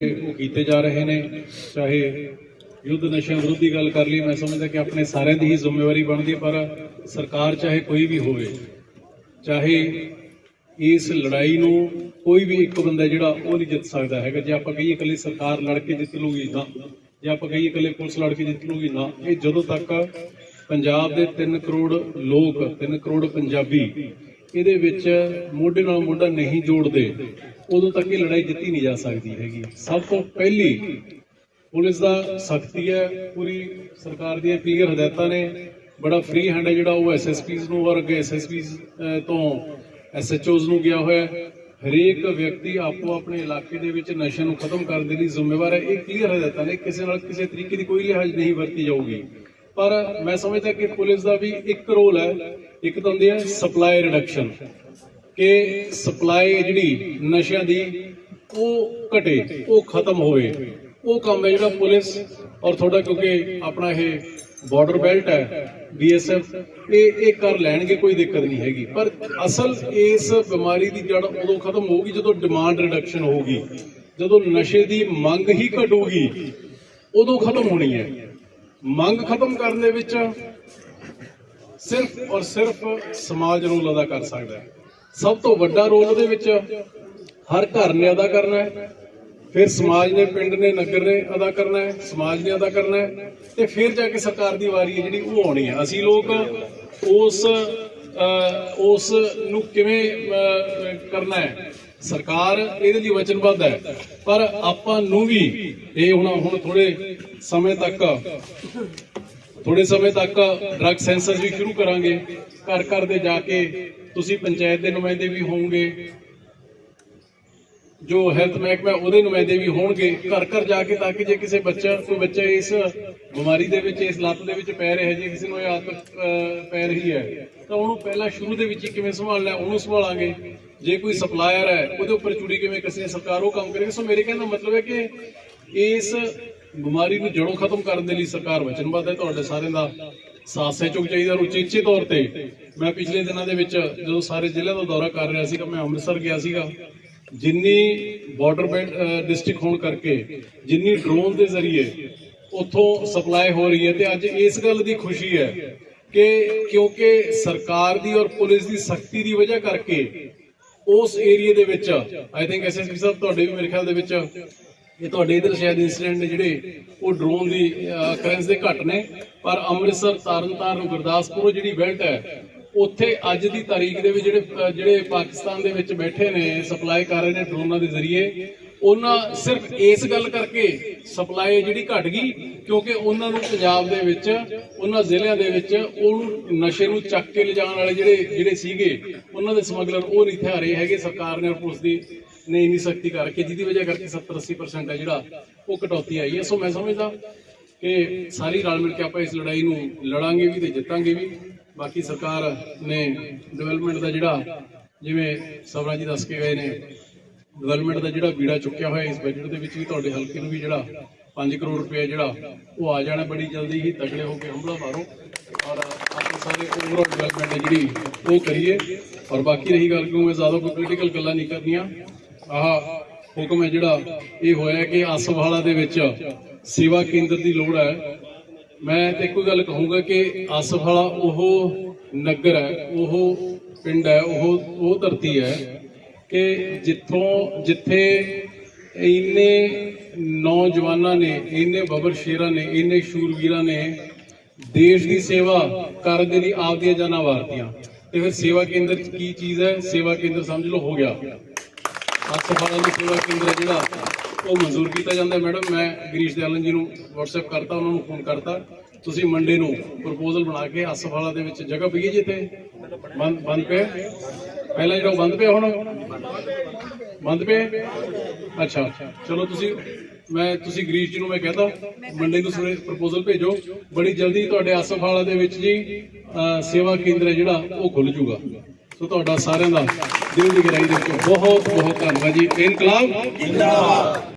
ਉਹ ਕੀਤੇ ਜਾ ਰਹੇ ਨੇ, ਚਾਹੇ ਯੁੱਧ ਨਸ਼ਿਆਂ ਵਿਰੁੱਧ ਦੀ ਗੱਲ ਕਰ ਲਈ, ਮੈਂ ਸਮਝਦਾ ਕਿ ਆਪਣੇ ਸਾਰਿਆਂ ਦੀ ਹੀ ਜ਼ਿੰਮੇਵਾਰੀ ਬਣਦੀ ਹੈ, ਪਰ ਸਰਕਾਰ ਚਾਹੇ ਕੋਈ ਵੀ ਹੋਵੇ, ਚਾਹੇ ਇਸ ਲੜਾਈ ਨੂੰ ਕੋਈ ਵੀ ਇੱਕ ਬੰਦਾ ਜਿਹੜਾ ਉਹ ਨਹੀਂ ਜਿੱਤ ਸਕਦਾ ਹੈਗਾ, ਜੇ ਆਪਾਂ ਕਹੀਏ ਇਕੱਲੀ ਸਰਕਾਰ ਲੜ ਕੇ ਜਿੱਤ ਲੂਗੀ ਨਾ, ਜੇ ਆਪਾਂ ਕਹੀਏ ਇਕੱਲੇ ਪੁਲਿਸ ਲੜ ਕੇ ਜਿੱਤ ਲੂਗੀ ਨਾ, ਇਹ ਜਦੋਂ ਤੱਕ ਪੰਜਾਬ ਦੇ 3 ਕਰੋੜ ਲੋਕ 3 ਕਰੋੜ ਪੰਜਾਬੀ ਇਹਦੇ ਵਿੱਚ ਮੋਢੇ ਨਾਲ ਮੋਢਾ ਨਹੀਂ ਜੋੜਦੇ, ਉਦੋਂ ਤੱਕ ਇਹ ਲੜਾਈ ਜਿੱਤੀ ਨਹੀਂ ਜਾ ਸਕਦੀ ਹੈਗੀ। ਸਭ ਤੋਂ ਪਹਿਲੀ ਪੁਲਿਸ ਦਾ ਸਖਤੀ ਹੈ, ਪੂਰੀ ਸਰਕਾਰ ਦੀਆਂ ਕਲੀਅਰ ਹਦਾਇਤਾਂ ਨੇ। ਬੜਾ ਫ੍ਰੀ ਹੈਂਡ ਹੈ ਜਿਹੜਾ ਉਹ ਐਸਐਸਪੀਜ਼ ਨੂੰ ਔਰ ਅੱਗੇ ਐਸਐਸਪੀਜ਼ ਤੋਂ ਐਸਐਚਓਜ਼ ਨੂੰ ਗਿਆ ਹੋਇਆ ਹਰੇਕ ਵਿਅਕਤੀ ਆਪੋ ਆਪਣੇ ਇਲਾਕੇ ਦੇ ਵਿੱਚ ਨਸ਼ੇ ਨੂੰ ਖਤਮ ਕਰਨ ਦੇ ਲਈ ਜ਼ਿੰਮੇਵਾਰ ਹੈ। ਇਹ ਕਲੀਅਰ ਹਦਾਇਤਾਂ ਨੇ, ਕਿਸੇ ਨਾਲ ਕਿਸੇ ਤਰੀਕੇ ਦੀ ਕੋਈ ਲਿਹਾਜ਼ ਨਹੀਂ ਵਰਤੀ ਜਾਊਗੀ। ਪਰ ਮੈਂ ਸਮਝਦਾ ਕਿ ਪੁਲਿਸ ਦਾ ਵੀ ਇੱਕ ਰੋਲ ਹੈ ਇੱਕ ਤਾਂ ਹੁੰਦੀ ਹੈ ਸਪਲਾਈ ਰਿਡਕਸ਼ਨ ਕਿ ਸਪਲਾਈ ਜਿਹੜੀ ਨਸ਼ਿਆਂ ਦੀ ਉਹ ਘਟੇ, ਉਹ ਖਤਮ ਹੋਵੇ। ਉਹ ਕੰਮ ਹੈ ਜਿਹੜਾ ਪੁਲਿਸ ਔਰ ਤੁਹਾਡਾ ਕਿਉਂਕਿ ਆਪਣਾ ਇਹ ਬਾਰਡਰ ਬੈਲਟ ਹੈ ਬੀਐਸਐਫ ਇਹ ਇਹ ਕਰ ਲੈਣਗੇ, ਕੋਈ ਦਿੱਕਤ ਨਹੀਂ ਹੈਗੀ। ਪਰ ਅਸਲ ਇਸ ਬਿਮਾਰੀ ਦੀ ਜੜ ਉਦੋਂ ਖਤਮ ਹੋਊਗੀ ਜਦੋਂ ਡਿਮਾਂਡ ਰਿਡਕਸ਼ਨ ਹੋਊਗੀ। ਜਦੋਂ ਨਸ਼ੇ ਦੀ ਮੰਗ ਹੀ ਘਟੂਗੀ, ਉਦੋਂ ਖਤਮ ਹੋਣੀ ਹੈ। ਮੰਗ ਖਤਮ ਕਰਨ ਦੇ ਵਿੱਚ ਸਿਰਫ ਔਰ ਸਿਰਫ ਸਮਾਜ ਰੋਲ ਅਦਾ ਕਰ ਸਕਦਾ ਹੈ। ਸਭ ਤੋਂ ਵੱਡਾ ਰੋਲ ਉਹਦੇ ਵਿੱਚ ਹਰ ਘਰ ਨੇ ਅਦਾ ਕਰਨਾ ਹੈ। ਫਿਰ ਸਮਾਜ ਨੇ, ਪਿੰਡ ਨੇ, ਨਗਰ ਨੇ ਅਦਾ ਕਰਨਾ ਹੈ, ਸਮਾਜ ਨੇ ਅਦਾ ਕਰਨਾ ਹੈ ਤੇ ਫਿਰ ਜਾ ਕੇ ਸਰਕਾਰ ਦੀ ਵਾਰੀ ਹੈ ਜਿਹੜੀ ਉਹ ਆਉਣੀ ਹੈ। ਅਸੀਂ ਲੋਕ ਉਸ ਉਸ ਨੂੰ ਕਿਵੇਂ ਕਰਨਾ ਹੈ? ਸਰਕਾਰ ਇਹਦੇ ਲਈ ਵਚਨਬੱਧ ਹੈ। ਪਰ ਆਪਾਂ ਨੂੰ ਵੀ ਇਹ ਹੁਣ ਹੁਣ ਥੋੜੇ ਸਮੇਂ ਤੱਕ ਥੋੜੇ ਸਮੇਂ ਤੱਕ ਡਰੱਗ ਸੈਂਸਸ ਵੀ ਸ਼ੁਰੂ ਕਰਾਂਗੇ। ਘਰ ਘਰ ਦੇ ਜਾ ਕੇ ਤੁਸੀਂ ਪੰਚਾਇਤ ਦੇ ਨੁਮਾਇੰਦੇ ਵੀ ਹੋਵੋਗੇ। ਜੋ ਹੈਲਥ ਮਹਿਕਮਾ ਉਹਦੇ ਨੁਮਾਇੰਦੇ ਵੀ ਹੋਣਗੇ। ਘਰ ਘਰ ਜਾ ਕੇ ਤਾਂ ਕਿ ਜੇ ਕਿਸੇ ਬੱਚਾ, ਕੋਈ ਬੱਚਾ ਇਸ ਬਿਮਾਰੀ ਦੇ ਵਿੱਚ, ਇਸ ਲੱਤ ਦੇ ਵਿੱਚ ਪੈ ਰਿਹਾ ਜੇ ਕਿਸੇ ਨੂੰ ਇਹ ਆਦਤ ਪੈ ਰਹੀ ਹੈ, ਤਾਂ ਉਹਨੂੰ ਪਹਿਲਾਂ ਸ਼ੁਰੂ ਦੇ ਵਿੱਚ ਹੀ ਕਿਵੇਂ ਸੰਭਾਲਣਾ ਉਹਨੂੰ ਸੰਭਾਲਾਂਗੇ। ਜੇ ਕੋਈ ਸਪਲਾਇਰ ਹੈ, ਉਹਦੇ ਉੱਪਰ ਚੂੜੀ ਕਿਵੇਂ ਕਿਸੇ ਸਰਕਾਰ ਉਹ ਕੰਮ ਕਰੇਗੀ। ਸੋ ਮੇਰੇ ਕਹਿਣ ਦਾ ਮਤਲਬ ਹੈ ਕਿ ਇਸ ਬਿਮਾਰੀ ਨੂੰ ਜੜੋਂ ਖਤਮ ਕਰਨ ਦੇ ਲਈ ਸਰਕਾਰ ਵਚਨਬੱਧ ਹੈ। ਤੁਹਾਡੇ ਸਾਰਿਆਂ ਦਾ ਸਾਥ ਸਹਿਯੋਗ ਚਾਹੀਦਾ ਉਚੇਚੇ ਤੌਰ ਤੇ ਮੈਂ ਪਿਛਲੇ ਦਿਨਾਂ ਦੇ ਵਿੱਚ ਜਦੋਂ ਸਾਰੇ ਜ਼ਿਲ੍ਹਿਆਂ ਦਾ ਦੌਰਾ ਕਰ ਰਿਹਾ ਸੀਗਾ, ਮੈਂ ਅੰਮ੍ਰਿਤਸਰ ਗਿਆ ਸੀਗਾ। ਜਿੰਨੀ ਬਾਰਡਰ ਡਿਸਟ੍ਰਿਕਟ ਹੋਣ ਕਰਕੇ, ਜਿੰਨੀ ਡਰੋਨ ਦੇ ਜ਼ਰੀਏ ਉੱਥੋਂ ਸਪਲਾਈ ਹੋ ਰਹੀ ਹੈ ਤੇ ਅੱਜ ਇਸ ਗੱਲ ਦੀ ਖੁਸ਼ੀ ਹੈ ਕਿ ਕਿਉਂਕਿ ਸਰਕਾਰ ਦੀ ਔਰ ਪੁਲਿਸ ਦੀ ਸਖਤੀ ਦੀ ਵਜ੍ਹਾ ਕਰਕੇ ਉਸ ਏਰੀਆ ਦੇ ਵਿੱਚ ਆਈ ਥਿੰਕ ਐਸਐਸਪੀ ਸਾਹਿਬ ਤੁਹਾਡੇ ਵੀ ਮੇਰੇ ਖਿਆਲ ਦੇ ਵਿੱਚ ਇਹ ਤੁਹਾਡੇ ਇਧਰ ਸ਼ਾਇਦ ਇਨਸੀਡੈਂਟ ਨੇ ਜਿਹੜੇ ਉਹ ਡਰੋਨ ਦੀ ਅਕਰੈਂਸ ਦੇ ਘੱਟ ਨੇ, ਪਰ ਅੰਮ੍ਰਿਤਸਰ, ਤਰਨਤਾਰਨ, ਗੁਰਦਾਸਪੁਰ ਜਿਹੜੀ ਬੈਲਟ ਹੈ, ਉੱਥੇ ਅੱਜ ਦੀ ਤਾਰੀਖ ਦੇ ਵਿੱਚ ਜਿਹੜੇ ਜਿਹੜੇ ਪਾਕਿਸਤਾਨ ਦੇ ਵਿੱਚ ਬੈਠੇ ਨੇ ਸਪਲਾਈ ਕਰ ਰਹੇ ਨੇ ਡਰੋਨਾਂ ਦੇ ਜ਼ਰੀਏ, ਉਹਨਾਂ ਸਿਰਫ ਇਸ ਗੱਲ ਕਰਕੇ ਸਪਲਾਈ ਜਿਹੜੀ ਘਟ ਗਈ, ਕਿਉਂਕਿ ਉਹਨਾਂ ਨੂੰ ਪੰਜਾਬ ਦੇ ਵਿੱਚ, ਉਹਨਾਂ ਜ਼ਿਲ੍ਹਿਆਂ ਦੇ ਵਿੱਚ ਉਹਨੂੰ ਨਸ਼ੇ ਨੂੰ ਚੱਕ ਕੇ ਲਿਜਾਣ ਵਾਲੇ ਜਿਹੜੇ ਜਿਹੜੇ ਸੀਗੇ, ਉਹਨਾਂ ਦੇ ਸਮਗਲਰ ਉਹ ਨਹੀਂ ਇੱਥੇ ਆ ਰਹੇ ਹੈਗੇ ਸਰਕਾਰ ਨੇ ਔਰ ਪੁਲਿਸ ਦੀ। ਨੇ ਇੰਨੀ ਸਖਤੀ ਕਰਕੇ ਜਿਹਦੀ ਵਜ੍ਹਾ ਕਰਕੇ 70 80% ਹੈ ਜਿਹੜਾ ਉਹ ਕਟੌਤੀ ਆਈ ਹੈ। ਸੋ ਮੈਂ ਸਮਝਦਾ ਕਿ ਸਾਰੀ ਰਲ ਮਿਲ ਕੇ ਆਪਾਂ ਇਸ ਲੜਾਈ ਨੂੰ ਲੜਾਂਗੇ ਵੀ ਤੇ ਜਿੱਤਾਂਗੇ ਵੀ। ਬਾਕੀ ਸਰਕਾਰ ਨੇ ਡਿਵੈਲਪਮੈਂਟ ਦਾ ਜਿਹੜਾ ਜਿਵੇਂ ਸਵਰਾ ਜੀ ਦੱਸ ਕੇ ਗਏ ਨੇ ਡਿਵੈਲਪਮੈਂਟ ਦਾ ਜਿਹੜਾ ਬੀੜਾ ਚੁੱਕਿਆ ਹੋਇਆ ਇਸ ਬਜਟ ਦੇ ਵਿੱਚ ਵੀ ਤੁਹਾਡੇ ਹਲਕੇ ਨੂੰ ਵੀ ਜਿਹੜਾ 5 ਕਰੋੜ ਰੁਪਏ ਜਿਹੜਾ ਉਹ ਆ ਜਾਣਾ ਬੜੀ ਜਲਦੀ ਹੀ ਤਗੜੇ ਹੋ ਕੇ ਹਮਲਾ ਮਾਰੋ। ਔਰ ਆਪਾਂ ਸਾਰੇ ਓਵਰਆਲ ਡਿਵੈਲਪਮੈਂਟ ਹੈ ਜਿਹੜੀ ਉਹ ਕਰੀਏ। ਔਰ ਬਾਕੀ ਰਹੀ ਗੱਲ ਕਿਉਂ ਮੈਂ ਜ਼ਿਆਦਾ ਕੋਈ ਪੋਲੀਟੀਕਲ ਗੱਲਾਂ ਨਹੀਂ ਕਰਨੀਆਂ। ਆਹ ਹੁਕਮ ਹੈ ਜਿਹੜਾ, ਇਹ ਹੋਇਆ ਕਿ ਆਸਫਵਾਲਾ ਦੇ ਵਿੱਚ ਸੇਵਾ ਕੇਂਦਰ ਦੀ ਲੋੜ ਹੈ। ਮੈਂ ਤੇ ਇੱਕੋ ਗੱਲ ਕਹੂੰਗਾ ਕਿ ਆਸਫ ਵਾਲਾ ਉਹ ਨਗਰ ਹੈ, ਉਹ ਪਿੰਡ ਹੈ, ਉਹ ਉਹ ਧਰਤੀ ਹੈ ਕਿ ਜਿੱਥੋਂ, ਜਿੱਥੇ ਇੰਨੇ ਨੌਜਵਾਨਾਂ ਨੇ, ਇੰਨੇ ਬਬਰ ਸ਼ੇਰਾਂ ਨੇ, ਇੰਨੇ ਸ਼ੂਰਵੀਰਾਂ ਨੇ ਦੇਸ਼ ਦੀ ਸੇਵਾ ਕਰਨ ਦੇ ਲਈ ਆਪਦੀਆਂ ਜਾਨਾਂ ਵਾਰਤੀਆਂ। ਤੇ ਫਿਰ ਸੇਵਾ ਕੇਂਦਰ ਕੀ ਚੀਜ਼ ਹੈ? ਸੇਵਾ ਕੇਂਦਰ ਸਮਝ ਲਓ, ਹੋ ਗਿਆ। ਹਸਪਤਾਲਾਂ ਦੀ ਸੇਵਾ ਕੇਂਦਰ ਜਿਹੜਾ, ਉਹ ਮਨਜ਼ੂਰ ਕੀਤਾ ਜਾਂਦਾ ਮੈਡਮ, ਮੈਂ ਗਰੀਸ਼ ਦਿਆਲਨ ਜੀ ਨੂੰ WhatsApp ਕਰਤਾ, ਉਹਨਾਂ ਨੂੰ ਫੋਨ ਕਰਤਾ। ਤੁਸੀਂ ਮੰਡੇ ਨੂੰ ਪ੍ਰਪੋਜ਼ਲ ਬਣਾ ਕੇ ਅਸਫਾਲਾ ਦੇ ਵਿੱਚ ਜਗ੍ਹਾ ਪਈ ਹੈ ਜੀ ਇੱਥੇ? ਬੰਦ ਬੰਦ ਪਏ ਪਹਿਲਾਂ ਜਿਹੜਾ ਉਹ ਬੰਦ ਪਿਆ, ਹੁਣ? ਬੰਦ ਪਏ ਅੱਛਾ, ਚਲੋ ਤੁਸੀਂ, ਮੈਂ, ਤੁਸੀਂ ਗਰੀਸ਼ ਜੀ ਨੂੰ ਮੈਂ ਕਹਤਾ ਮੰਡੇ ਨੂੰ ਸਵੇਰੇ ਪ੍ਰਪੋਜ਼ਲ ਭੇਜੋ। ਬੜੀ ਜਲਦੀ ਤੁਹਾਡੇ ਹਸਪਤਾਲਾਂ ਦੇ ਵਿੱਚ ਜੀ ਸੇਵਾ ਕੇਂਦਰ ਹੈ ਜਿਹੜਾ, ਉਹ ਖੁੱਲ ਜੂਗਾ। ਸੋ ਤੁਹਾਡਾ ਸਾਰਿਆਂ ਦਾ ਦਿਲ ਦੀ ਗਹਿਰਾਈ ਦੇ ਵਿੱਚੋਂ ਬਹੁਤ ਬਹੁਤ ਧੰਨਵਾਦ ਜੀ। ਇਨਕਲਾਬ।